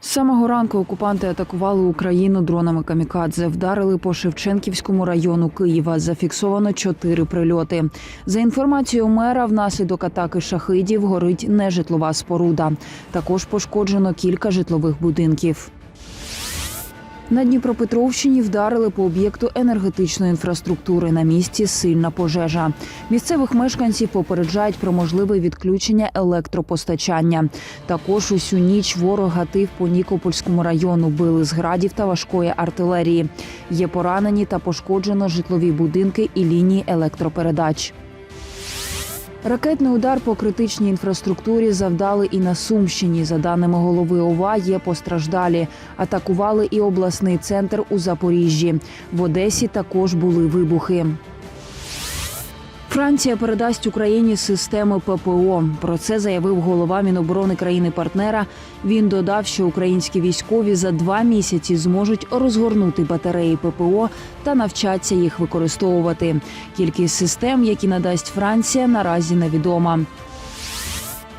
З самого ранку окупанти атакували Україну дронами камікадзе. Вдарили по Шевченківському району Києва. Зафіксовано чотири прильоти. За інформацією мера, внаслідок атаки шахидів горить нежитлова споруда. Також пошкоджено кілька житлових будинків. На Дніпропетровщині вдарили по об'єкту енергетичної інфраструктури. На місці сильна пожежа. Місцевих мешканців попереджають про можливе відключення електропостачання. Також усю ніч ворог гатив по Нікопольському району. Били з градів та важкої артилерії. Є поранені та пошкоджено житлові будинки і лінії електропередач. Ракетний удар по критичній інфраструктурі завдали і на Сумщині. За даними голови ОВА, є постраждалі. Атакували і обласний центр у Запоріжжі. В Одесі також були вибухи. Франція передасть Україні системи ППО. Про це заявив голова Міноборони країни-партнера. Він додав, що українські військові за два місяці зможуть розгорнути батареї ППО та навчаться їх використовувати. Кількість систем, які надасть Франція, наразі невідома.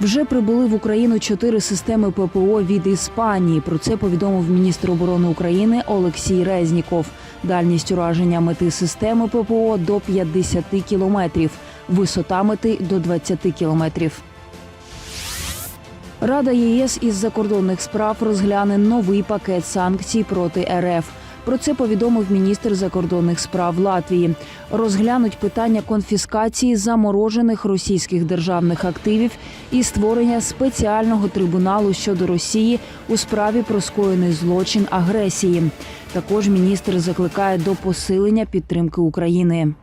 Вже прибули в Україну чотири системи ППО від Іспанії. Про це повідомив міністр оборони України Олексій Резніков. Дальність ураження мети системи ППО до 50 кілометрів, висота мети до 20 кілометрів. Рада ЄС із закордонних справ розгляне новий пакет санкцій проти РФ. Про це повідомив міністр закордонних справ Латвії. Розглянуть питання конфіскації заморожених російських державних активів і створення спеціального трибуналу щодо Росії у справі про скоєний злочин агресії. Також міністр закликає до посилення підтримки України.